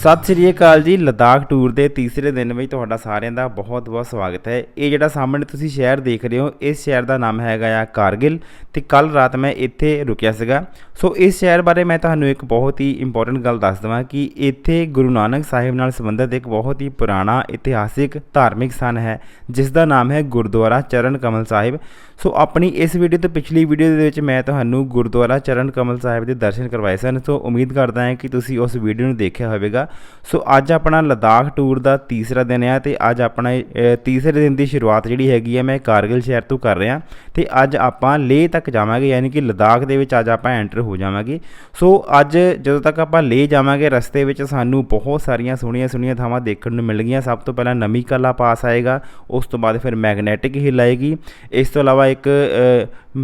ਸਤਿ ਸ੍ਰੀ ਅਕਾਲ ਜੀ, ਲਦਾਖ ਟੂਰ ਦੇ ਤੀਸਰੇ ਦਿਨ ਵਿੱਚ ਤੁਹਾਡਾ ਸਾਰਿਆਂ ਦਾ ਬਹੁਤ-ਬਹੁਤ ਸਵਾਗਤ ਹੈ। ਇਹ ਜਿਹੜਾ ਸਾਹਮਣੇ ਤੁਸੀਂ ਸ਼ਹਿਰ ਦੇਖ ਰਹੇ ਹੋ, ਇਸ ਸ਼ਹਿਰ ਦਾ ਨਾਮ ਹੈਗਾ ਆ ਕਾਰਗਿਲ ਤੇ ਕੱਲ ਰਾਤ ਮੈਂ ਇੱਥੇ ਰੁਕਿਆ ਸੀਗਾ। ਸੋ ਇਸ ਸ਼ਹਿਰ ਬਾਰੇ ਮੈਂ ਤੁਹਾਨੂੰ ਇੱਕ ਬਹੁਤ ਹੀ ਇੰਪੋਰਟੈਂਟ ਗੱਲ ਦੱਸ ਦਵਾਂ ਕਿ ਇੱਥੇ ਗੁਰੂ ਨਾਨਕ ਸਾਹਿਬ ਨਾਲ ਸੰਬੰਧਿਤ ਇੱਕ ਬਹੁਤ ਹੀ ਪੁਰਾਣਾ ਇਤਿਹਾਸਿਕ ਧਾਰਮਿਕ ਸਥਾਨ ਹੈ ਜਿਸ ਦਾ ਨਾਮ ਹੈ ਗੁਰਦੁਆਰਾ ਚਰਨ ਕਮਲ ਸਾਹਿਬ। ਸੋ ਆਪਣੀ ਇਸ ਵੀਡੀਓ ਤੋਂ ਪਿਛਲੀ ਵੀਡੀਓ ਦੇ ਵਿੱਚ ਮੈਂ ਤੁਹਾਨੂੰ ਗੁਰਦੁਆਰਾ ਚਰਨ ਕਮਲ ਸਾਹਿਬ ਦੇ ਦਰਸ਼ਨ ਕਰਵਾਏ ਸਨ। ਸੋ ਉਮੀਦ ਕਰਦਾ ਹਾਂ ਕਿ ਤੁਸੀਂ ਉਸ ਵੀਡੀਓ ਨੂੰ ਦੇਖਿਆ ਹੋਵੇਗਾ। ਸੋ ਅੱਜ ਆਪਣਾ ਲਦਾਖ ਟੂਰ ਦਾ ਤੀਸਰਾ ਦਿਨ ਹੈ ਤੇ ਅੱਜ ਆਪਣਾ ਤੀਸਰੇ ਦਿਨ ਦੀ ਸ਼ੁਰੂਆਤ ਜਿਹੜੀ ਹੈਗੀ ਹੈ ਮੈਂ ਕਾਰਗਿਲ ਸ਼ਹਿਰ ਤੋਂ ਕਰ ਰਿਹਾ। ਤੇ ਅੱਜ ਆਪਾਂ ਲੇਹ ਤੱਕ ਜਾਵਾਂਗੇ, ਯਾਨੀ ਕਿ ਲਦਾਖ ਦੇ ਵਿੱਚ ਅੱਜ ਆਪਾਂ ਐਂਟਰ ਹੋ ਜਾਵਾਂਗੇ। ਸੋ ਅੱਜ ਜਦੋਂ ਤੱਕ ਆਪਾਂ ਲੇਹ ਜਾਵਾਂਗੇ, ਰਸਤੇ ਵਿੱਚ ਸਾਨੂੰ ਬਹੁਤ ਸਾਰੀਆਂ ਸੋਹਣੀਆਂ ਸੋਹਣੀਆਂ ਥਾਵਾਂ ਦੇਖਣ ਨੂੰ ਮਿਲਣਗੀਆਂ। ਸਭ ਤੋਂ ਪਹਿਲਾਂ ਨਮੀ ਕਲਾ ਪਾਸ ਆਏਗਾ, ਉਸ ਤੋਂ ਬਾਅਦ ਫਿਰ ਮੈਗਨੈਟਿਕ ਹਿੱਲ ਆਏਗੀ। ਇਸ ਤੋਂ ਇਲਾਵਾ ਇੱਕ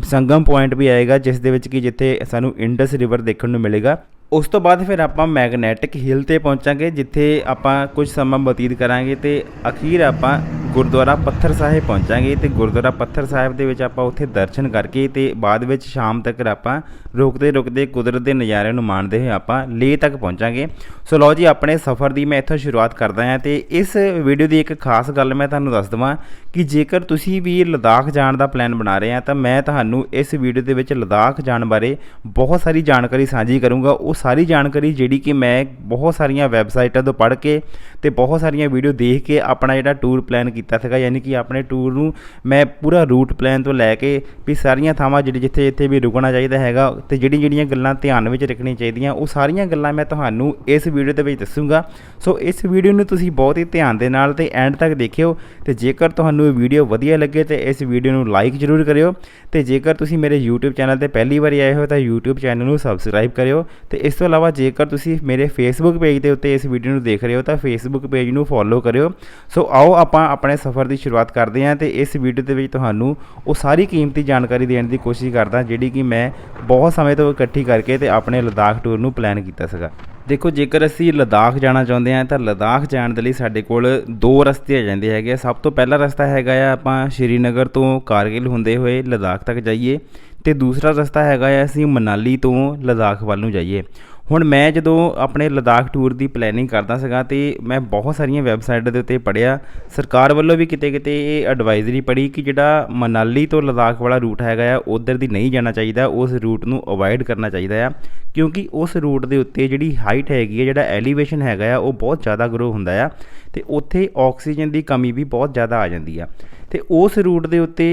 ਸੰਗਮ ਪੁਆਇੰਟ ਵੀ ਆਏਗਾ, ਜਿਸ ਦੇ ਵਿੱਚ ਕਿ ਜਿੱਥੇ ਸਾਨੂੰ ਇੰਡਸ ਰਿਵਰ ਦੇਖਣ ਨੂੰ ਮਿਲੇਗਾ। ਉਸ ਤੋਂ ਬਾਅਦ ਫਿਰ ਆਪਾਂ ਮੈਗਨੈਟਿਕ ਹਿੱਲ ਤੇ ਪਹੁੰਚਾਂਗੇ, ਜਿੱਥੇ ਆਪਾਂ ਕੁਝ ਸਮਾਂ ਬਤੀਤ ਕਰਾਂਗੇ ਤੇ ਅਖੀਰ ਆਪਾਂ ਗੁਰਦੁਆਰਾ ਪੱਥਰ ਸਾਹਿਬ ਪਹੁੰਚਾਂਗੇ ਤੇ ਗੁਰਦੁਆਰਾ ਪੱਥਰ ਸਾਹਿਬ ਦੇ ਵਿੱਚ ਆਪਾਂ ਉੱਥੇ ਦਰਸ਼ਨ ਕਰਕੇ ਤੇ ਬਾਅਦ ਵਿੱਚ ਸ਼ਾਮ ਤੱਕ ਆਪਾਂ ਰੁਕਦੇ ਰੁਕਦੇ ਕੁਦਰਤ ਦੇ ਨਜ਼ਾਰਿਆਂ ਨੂੰ ਮਾਣਦੇ ਹੋਏ ਆਪਾਂ ਲੇਹ ਤੱਕ ਪਹੁੰਚਾਂਗੇ। ਸੋ ਲਓ ਜੀ, ਆਪਣੇ ਸਫ਼ਰ ਦੀ ਮੈਂ ਇੱਥੋਂ ਸ਼ੁਰੂਆਤ ਕਰਦਾ ਹਾਂ ਤੇ ਇਸ ਵੀਡੀਓ ਦੀ ਇੱਕ ਖਾਸ ਗੱਲ ਮੈਂ ਤੁਹਾਨੂੰ ਦੱਸ ਦਵਾਂ ਕਿ ਜੇਕਰ ਤੁਸੀਂ ਵੀ ਲਦਾਖ ਜਾਣ ਦਾ ਪਲਾਨ ਬਣਾ ਰਹੇ ਆ ਤਾਂ ਮੈਂ ਤੁਹਾਨੂੰ ਇਸ ਵੀਡੀਓ ਦੇ ਵਿੱਚ ਲਦਾਖ ਜਾਣ ਬਾਰੇ ਬਹੁਤ ਸਾਰੀ ਜਾਣਕਾਰੀ ਸਾਂਝੀ ਕਰੂੰਗਾ ਉਹ ਸਾਰੀ ਜਾਣਕਾਰੀ ਜਿਹੜੀ ਕਿ ਮੈਂ ਬਹੁਤ ਸਾਰੀਆਂ ਵੈਬਸਾਈਟਾਂ ਤੋਂ ਪੜ੍ਹ ਕੇ ਤੇ ਬਹੁਤ ਸਾਰੀਆਂ ਵੀਡੀਓ ਦੇਖ ਕੇ ਆਪਣਾ ਜਿਹੜਾ ਟੂਰ ਪਲਾਨ ਕੀਤਾ ਸੀਗਾ, ਯਾਨੀ ਕਿ ਆਪਣੇ ਟੂਰ ਨੂੰ ਮੈਂ ਪੂਰਾ ਰੂਟ ਪਲਾਨ ਤੋਂ ਲੈ ਕੇ ਵੀ ਸਾਰੀਆਂ ਥਾਵਾਂ ਜਿਹੜੀ ਜਿੱਥੇ ਜਿੱਥੇ ਵੀ ਰੁਕਣਾ ਚਾਹੀਦਾ ਹੈਗਾ ਤੇ ਜਿਹੜੀ ਜਿਹੜੀਆਂ ਗੱਲਾਂ ਧਿਆਨ ਵਿੱਚ ਰੱਖਣੀਆਂ ਚਾਹੀਦੀਆਂ, ਉਹ ਸਾਰੀਆਂ ਗੱਲਾਂ ਮੈਂ ਤੁਹਾਨੂੰ ਇਸ ਵੀਡੀਓ ਦੇ ਵਿੱਚ ਦੱਸੂੰਗਾ। ਸੋ ਇਸ ਵੀਡੀਓ ਨੂੰ ਤੁਸੀਂ ਬਹੁਤ ਹੀ ਧਿਆਨ ਦੇ ਨਾਲ ਤੇ ਐਂਡ ਤੱਕ ਦੇਖਿਓ ਤੇ ਜੇਕਰ ਤੁਹਾਨੂੰ ਇਹ ਵੀਡੀਓ ਵਧੀਆ ਲੱਗੇ ਤੇ ਇਸ ਵੀਡੀਓ ਨੂੰ ਲਾਈਕ ਜ਼ਰੂਰ ਕਰਿਓ ਤੇ ਜੇਕਰ ਤੁਸੀਂ ਮੇਰੇ YouTube ਚੈਨਲ ਤੇ ਪਹਿਲੀ ਵਾਰੀ ਆਏ ਹੋ ਤਾਂ YouTube ਚੈਨਲ ਨੂੰ ਸਬਸਕ੍ਰਾਈਬ ਕਰਿਓ ਤੇ ਇਸ ਤੋਂ ਇਲਾਵਾ ਜੇਕਰ ਤੁਸੀਂ ਮੇਰੇ ਫੇਸਬੁੱਕ ਪੇਜ ਦੇ ਉੱਤੇ ਇਸ ਵੀਡੀਓ ਨੂੰ ਦੇਖ ਰਹੇ ਹੋ ਤਾਂ ਫੇਸਬੁੱਕ ਪੇਜ ਨੂੰ ਫੋਲੋ ਕਰਿਓ। ਸੋ ਆਓ ਆਪਾਂ ਆਪਣੇ ਸਫ਼ਰ ਦੀ ਸ਼ੁਰੂਆਤ ਕਰਦੇ ਹਾਂ ਤੇ ਇਸ ਵੀਡੀਓ ਦੇ ਵਿੱਚ ਤੁਹਾਨੂੰ ਉਹ ਸਾਰੀ ਕੀਮਤੀ ਜਾਣਕਾਰੀ ਦੇਣ ਦੀ ਕੋਸ਼ਿਸ਼ ਕਰਦਾ, ਜਿਹੜੀ ਕਿ ਮੈਂ ਬਹੁਤ ਸਮੇਂ ਤੋਂ ਇਕੱਠੀ ਕਰਕੇ ਤੇ ਆਪਣੇ ਲਦਾਖ ਟੂਰ ਨੂੰ ਪਲਾਨ ਕੀਤਾ ਸੀਗਾ। ਦੇਖੋ, ਜੇਕਰ ਅਸੀਂ ਲਦਾਖ ਜਾਣਾ ਚਾਹੁੰਦੇ ਹਾਂ, ਤਾਂ ਲਦਾਖ ਜਾਣ ਦੇ ਲਈ ਸਾਡੇ ਕੋਲ ਦੋ ਰਸਤੇ ਆ ਜਾਂਦੇ ਹੈਗੇ ਆ। ਸਭ ਤੋਂ ਪਹਿਲਾ ਰਸਤਾ ਹੈਗਾ ਆ, ਆਪਾਂ ਸ਼੍ਰੀਨਗਰ ਤੋਂ ਕਾਰਗਿਲ ਹੁੰਦੇ ਹੋਏ ਲਦਾਖ ਤੱਕ ਜਾਈਏ ਤੇ ਦੂਸਰਾ ਰਸਤਾ ਹੈਗਾ ਆ, ਅਸੀਂ ਮਨਾਲੀ ਤੋਂ ਲਦਾਖ ਵੱਲ ਨੂੰ ਜਾਈਏ ਹੁਣ ਮੈਂ ਜਦੋਂ ਆਪਣੇ ਲਦਾਖ ਟੂਰ ਦੀ ਪਲੈਨਿੰਗ ਕਰਦਾ ਸੀਗਾ ਤੇ ਮੈਂ ਬਹੁਤ ਸਾਰੀਆਂ ਵੈਬਸਾਈਟਾਂ ਦੇ ਉੱਤੇ ਪੜਿਆ ਸਰਕਾਰ ਵੱਲੋਂ ਵੀ ਕਿਤੇ ਕਿਤੇ ਇਹ ਐਡਵਾਈਜ਼ਰੀ ਪੜੀ ਕਿ ਜਿਹੜਾ ਮਨਾਲੀ ਤੋਂ ਲਦਾਖ ਵਾਲਾ ਰੂਟ ਹੈਗਾ ਆ, ਉਧਰ ਦੀ ਨਹੀਂ ਜਾਣਾ ਚਾਹੀਦਾ, ਉਸ ਰੂਟ ਨੂੰ ਅਵੋਇਡ ਕਰਨਾ ਚਾਹੀਦਾ ਆ। ਕਿਉਂਕਿ ਉਸ ਰੂਟ ਦੇ ਉੱਤੇ ਜਿਹੜੀ ਹਾਈਟ ਹੈਗੀ ਹੈ ਜਿਹੜਾ ਐਲੀਵੇਸ਼ਨ ਹੈਗਾ ਆ, ਉਹ ਬਹੁਤ ਜ਼ਿਆਦਾ ਗਰੋ ਹੁੰਦਾ ਆ ਤੇ ਉੱਥੇ ਆਕਸੀਜਨ ਦੀ ਕਮੀ ਵੀ ਬਹੁਤ ਜ਼ਿਆਦਾ ਆ ਜਾਂਦੀ ਆ। ਤੇ ਉਸ ਰੂਟ ਦੇ ਉੱਤੇ